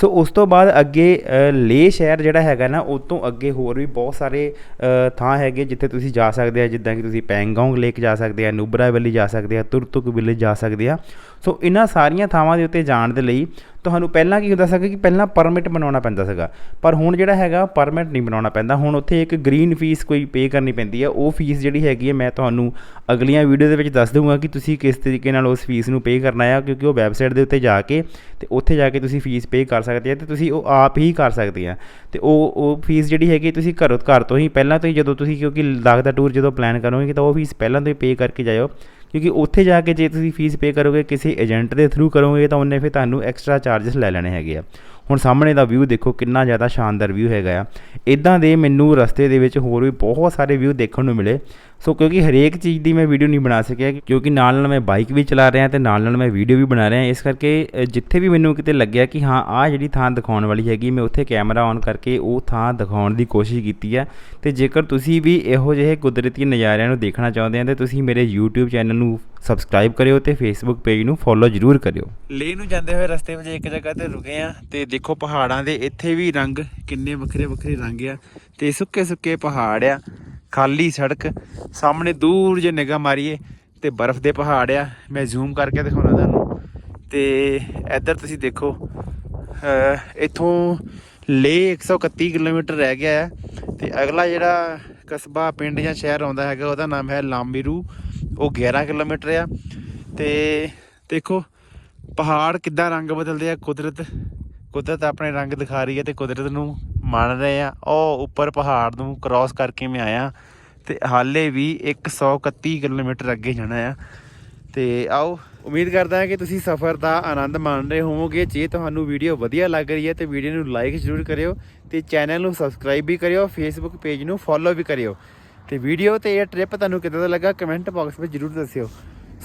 ਸੋ ਉਸ ਤੋਂ ਬਾਅਦ ਅੱਗੇ ਅ, ਲੇਹ ਸ਼ਹਿਰ ਜਿਹੜਾ ਹੈਗਾ ਨਾ ਉਹ ਤੋਂ ਅੱਗੇ ਹੋਰ ਵੀ ਬਹੁਤ ਸਾਰੇ ਥਾਂ ਹੈਗੇ ਜਿੱਥੇ ਤੁਸੀਂ ਜਾ ਸਕਦੇ ਆ, ਜਿੱਦਾਂ ਕਿ ਤੁਸੀਂ ਪੈਂਗੋਂਗ ਲੇਕ ਜਾ ਸਕਦੇ ਆ, ਨੂਬਰਾ ਵੈਲੀ ਜਾ ਸਕਦੇ ਆ, ਤੁਰਤੁਕ ਵਿਲੇਜ ਜਾ ਸਕਦੇ ਆ। ਸੋ ਇਹਨਾਂ ਸਾਰੀਆਂ ਥਾਵਾਂ ਦੇ ਉੱਤੇ ਜਾਣ ਦੇ ਲਈ ਤੁਹਾਨੂੰ ਪਹਿਲਾਂ ਕੀ ਹੁੰਦਾ ਸੀਗਾ ਕਿ ਪਹਿਲਾਂ ਪਰਮਿਟ ਬਣਾਉਣਾ ਪੈਂਦਾ ਸੀਗਾ। ਪਰ ਹੁਣ ਜਿਹੜਾ ਹੈਗਾ ਪਰਮਿਟ ਨਹੀਂ ਬਣਾਉਣਾ ਪੈਂਦਾ। ਹੁਣ ਉੱਥੇ ਇੱਕ ਗ੍ਰੀਨ ਫੀਸ ਕੋਈ ਪੇ ਕਰਨੀ ਪੈਂਦੀ ਹੈ ਉਹ ਫੀਸ ਜਿਹੜੀ ਹੈਗੀ ਹੈ ਮੈਂ ਤੁਹਾਨੂੰ ਅਗਲੀਆਂ ਵੀਡੀਓ ਦੇ ਵਿੱਚ ਦੱਸ ਦੂੰਗਾ ਕਿ ਤੁਸੀਂ ਕਿਸ ਤਰੀਕੇ ਨਾਲ ਉਸ ਫੀਸ ਨੂੰ ਪੇ ਕਰਨਾ ਹੈ ਕਿਉਂਕਿ ਉਹ ਵੈਬਸਾਈਟ ਦੇ ਉੱਤੇ ਜਾ ਕੇ ਤੇ ਉੱਥੇ ਜਾ ਕੇ ਤੁਸੀਂ ਫੀਸ ਪੇ ਕਰ ਸਕਦੇ ਆ ਤੇ ਤੁਸੀਂ ਉਹ ਆਪ ਹੀ ਕਰ ਸਕਦੇ ਆ। ਤੇ ਉਹ ਉਹ ਫੀਸ ਜਿਹੜੀ ਹੈਗੀ ਤੁਸੀਂ ਘਰੋਂ, ਘਰ ਤੋਂ ਹੀ ਪਹਿਲਾਂ ਤੋਂ ਹੀ ਜਦੋਂ ਤੁਸੀਂ ਕਿਉਂਕਿ ਲਦਾਖ ਦਾ ਟੂਰ ਜਦੋਂ ਪਲਾਨ ਕਰੋਗੇ ਤਾਂ ਉਹ ਫੀਸ ਪਹਿਲਾਂ ਤੋਂ ਹੀ ਪੇ ਕਰਕੇ ਜਾਇਓ। ਕਿਉਂਕਿ ਉੱਥੇ ਜਾ ਕੇ ਜੇ ਤੁਸੀਂ ਫੀਸ ਪੇ ਕਰੋਗੇ, ਕਿਸੇ ਏਜੰਟ ਦੇ ਥਰੂ ਕਰੋਗੇ, ਤਾਂ ਉਹਨੇ ਫਿਰ ਤੁਹਾਨੂੰ ਐਕਸਟਰਾ ਚਾਰजेस ਲੈ ਲੈਣੇ ਹੈਗੇ ਆ। ਹੁਣ ਸਾਹਮਣੇ ਦਾ ਵਿਊ ਦੇਖੋ, ਕਿੰਨਾ ਜ਼ਿਆਦਾ ਸ਼ਾਨਦਾਰ ਵਿਊ ਹੈਗਾ ਆ। ਇਦਾਂ ਦੇ ਮੈਨੂੰ ਰਸਤੇ ਦੇ ਵਿੱਚ ਹੋਰ ਵੀ ਬਹੁਤ ਸਾਰੇ ਵਿਊ ਦੇਖਣ ਨੂੰ ਮਿਲੇ। ਸੋ ਕਿਉਂਕਿ ਹਰੇਕ ਚੀਜ਼ ਦੀ ਮੈਂ ਵੀਡੀਓ ਨਹੀਂ ਬਣਾ ਸਕਿਆ, ਕਿਉਂਕਿ ਨਾਲ ਨਾਲ ਮੈਂ ਬਾਈਕ ਵੀ ਚਲਾ ਰਿਹਾ ਤੇ ਨਾਲ ਨਾਲ ਮੈਂ ਵੀਡੀਓ ਵੀ ਬਣਾ ਰਿਹਾ। ਇਸ ਕਰਕੇ ਜਿੱਥੇ ਵੀ ਮੈਨੂੰ ਕਿਤੇ ਲੱਗਿਆ ਕਿ ਹਾਂ, ਆਹ ਜਿਹੜੀ ਥਾਂ ਦਿਖਾਉਣ ਵਾਲੀ ਹੈਗੀ, ਮੈਂ ਉੱਥੇ ਕੈਮਰਾ ਔਨ ਕਰਕੇ ਉਹ ਥਾਂ ਦਿਖਾਉਣ ਦੀ ਕੋਸ਼ਿਸ਼ ਕੀਤੀ ਹੈ। ਤੇ ਜੇਕਰ ਤੁਸੀਂ ਵੀ ਇਹੋ ਜਿਹੇ ਕੁਦਰਤੀ ਨਜ਼ਾਰਿਆਂ ਨੂੰ ਦੇਖਣਾ ਚਾਹੁੰਦੇ ਆ, ਤਾਂ ਤੁਸੀਂ ਮੇਰੇ YouTube ਚੈਨਲ ਨੂੰ ਸਬਸਕ੍ਰਾਈਬ ਕਰਿਓ ਤੇ Facebook ਪੇਜ ਨੂੰ ਫੋਲੋ ਜ਼ਰੂਰ ਕਰਿਓ। ਲੇਹ ਨੂੰ ਜਾਂਦੇ ਹੋਏ ਰਸਤੇ ਵਿੱਚ ਇੱਕ ਜਗ੍ਹਾ ਤੇ ਰੁਕੇ ਆ ਤੇ ਦੇਖੋ ਪਹਾੜਾਂ ਦੇ ਇੱਥੇ ਵੀ ਰੰਗ ਕਿੰਨੇ ਵੱਖਰੇ ਵੱਖਰੇ ਰੰਗ ਆ ਤੇ ਸੁੱਕੇ ਸੁੱਕੇ ਪਹਾੜ ਆ। ਖਾਲੀ ਸੜਕ, ਸਾਹਮਣੇ ਦੂਰ ਜੇ ਨਿਗਾਹ ਮਾਰੀਏ ਤੇ ਬਰਫ਼ ਦੇ ਪਹਾੜ ਆ। ਮੈਂ ਜ਼ੂਮ ਕਰਕੇ ਦਿਖਾਉਣਾ ਤੁਹਾਨੂੰ। ਤੇ ਇੱਧਰ ਤੁਸੀਂ ਦੇਖੋ, ਅਹ ਇੱਥੋਂ ਲੇ 131 ਕਿਲੋਮੀਟਰ ਰਹਿ ਗਿਆ ਹੈ ਤੇ ਅਗਲਾ ਜਿਹੜਾ ਕਸਬਾ ਪਿੰਡ ਜਾਂ ਸ਼ਹਿਰ ਆਉਂਦਾ ਹੈਗਾ, ਉਹਦਾ ਨਾਮ ਹੈ ਲਾਂਬੀਰੂ। ਉਹ 11 ਕਿਲੋਮੀਟਰ ਆ। ਤੇ ਦੇਖੋ, ਪਹਾੜ ਕਿੱਦਾਂ ਰੰਗ ਬਦਲਦੇ ਆ। ਕੁਦਰਤ ਕੁਦਰਤ ਆਪਣੇ ਰੰਗ ਦਿਖਾ ਰਹੀ ਹੈ ਤੇ ਕੁਦਰਤ ਨੂੰ ਮੰਨ ਰਹੇ ਆ। ਉਹ ਉੱਪਰ ਪਹਾੜ ਨੂੰ ਕ੍ਰਾਸ ਕਰਕੇ ਮੈਂ ਆਇਆ ਤੇ ਹਾਲੇ ਵੀ 131 ਕਿਲੋਮੀਟਰ ਅੱਗੇ ਜਾਣਾ ਆ। ਤੇ ਆਓ। ਉਮੀਦ ਕਰਦਾ ਹਾਂ ਕਿ ਤੁਸੀਂ ਸਫ਼ਰ ਦਾ ਆਨੰਦ ਮਾਣ ਰਹੇ ਹੋਵੋਗੇ। ਜੇ ਤੁਹਾਨੂੰ ਵੀਡੀਓ ਵਧੀਆ ਲੱਗ ਰਹੀ ਹੈ ਤੇ ਵੀਡੀਓ ਨੂੰ ਲਾਈਕ ਜ਼ਰੂਰ ਕਰਿਓ ਤੇ ਚੈਨਲ ਨੂੰ ਸਬਸਕ੍ਰਾਈਬ ਵੀ ਕਰਿਓ ਫੇਸਬੁੱਕ ਪੇਜ ਨੂੰ ਫੋਲੋ ਵੀ ਕਰਿਓ। ਤੇ ਵੀਡੀਓ ਤੇ ਇਹ ਟ੍ਰਿਪ ਤੁਹਾਨੂੰ ਕਿੱਦਾਂ ਦਾ ਲੱਗਾ ਕਮੈਂਟ ਬਾਕਸ ਵਿੱਚ ਜਰੂਰ ਦੱਸਿਓ।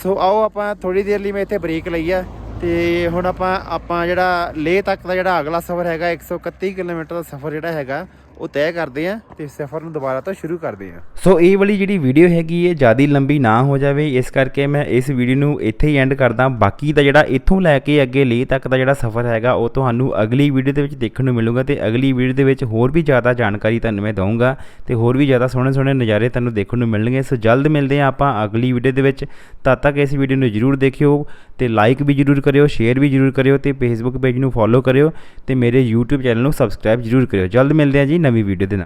ਸੋ ਆਓ ਆਪਾਂ ਥੋੜੀ ਦੇਰ ਲਈ ਮੈਂ ਇੱਥੇ ਬ੍ਰੇਕ ਲਈ ਆ। ਤੇ ਹੁਣ ਆਪਾਂ ਆਪਾਂ ਜਿਹੜਾ ਲੇਹ ਤੱਕ ਦਾ ਜਿਹੜਾ ਅਗਲਾ ਸਫ਼ਰ ਹੈਗਾ 131 ਕਿਲੋਮੀਟਰ ਦਾ ਸਫ਼ਰ ਜਿਹੜਾ ਹੈਗਾ ਉਹ ਤੈਅ ਕਰਦੇ ਆ ਤੇ ਸਫ਼ਰ ਨੂੰ ਦੁਬਾਰਾ ਤੋਂ ਸ਼ੁਰੂ ਕਰਦੇ ਆ। ਸੋ ਇਹ ਵਾਲੀ ਜਿਹੜੀ ਵੀਡੀਓ ਹੈਗੀ ਹੈ ਜ਼ਿਆਦਾ ਲੰਬੀ ਨਾ ਹੋ ਜਾਵੇ, ਇਸ ਕਰਕੇ ਮੈਂ ਇਸ ਵੀਡੀਓ ਨੂੰ ਇੱਥੇ ਹੀ ਐਂਡ ਕਰਦਾ। ਬਾਕੀ ਦਾ ਜਿਹੜਾ ਇੱਥੋਂ ਲੈ ਕੇ ਅੱਗੇ ਲੇਹ ਤੱਕ ਦਾ ਜਿਹੜਾ ਸਫ਼ਰ ਹੈਗਾ, ਉਹ ਤੁਹਾਨੂੰ ਅਗਲੀ ਵੀਡੀਓ ਦੇ ਵਿੱਚ ਦੇਖਣ ਨੂੰ ਮਿਲੂਗਾ ਤੇ ਅਗਲੀ ਵੀਡੀਓ ਦੇ ਵਿੱਚ ਹੋਰ ਵੀ ਜ਼ਿਆਦਾ ਜਾਣਕਾਰੀ ਤੁਹਾਨੂੰ ਮੈਂ ਦਊਂਗਾ ਤੇ ਹੋਰ ਵੀ ਜ਼ਿਆਦਾ ਸੋਹਣੇ ਸੋਹਣੇ ਨਜ਼ਾਰੇ ਤੁਹਾਨੂੰ ਦੇਖਣ ਨੂੰ ਮਿਲਣਗੇ। ਸੋ ਜਲਦ ਮਿਲਦੇ ਹਾਂ ਆਪਾਂ ਅਗਲੀ ਵੀਡੀਓ ਦੇ ਵਿੱਚ। ਤਦ ਤੱਕ ਇਸ ਵੀਡੀਓ ਨੂੰ ਜਰੂਰ ਦੇਖਿਓ ਤੇ ਲਾਈਕ ਵੀ ਜਰੂਰ ਕਰਿਓ ਸ਼ੇਅਰ ਵੀ ਜਰੂਰ ਕਰਿਓ ਤੇ ਫੇਸਬੁੱਕ ਪੇਜ ਨੂੰ ਫੋਲੋ ਕਰਿਓ ਤੇ ਮੇਰੇ YouTube ਚੈਨਲ ਨੂੰ ਸਬਸਕ੍ਰਾਈਬ ਜਰੂਰ ਕਰਿਓ। ਜਲਦ ਮਿਲਦੇ ਹਾਂ ਜੀ ਨਵੀਂ ਵੀਡੀਓ ਦੇ ਨਾਲ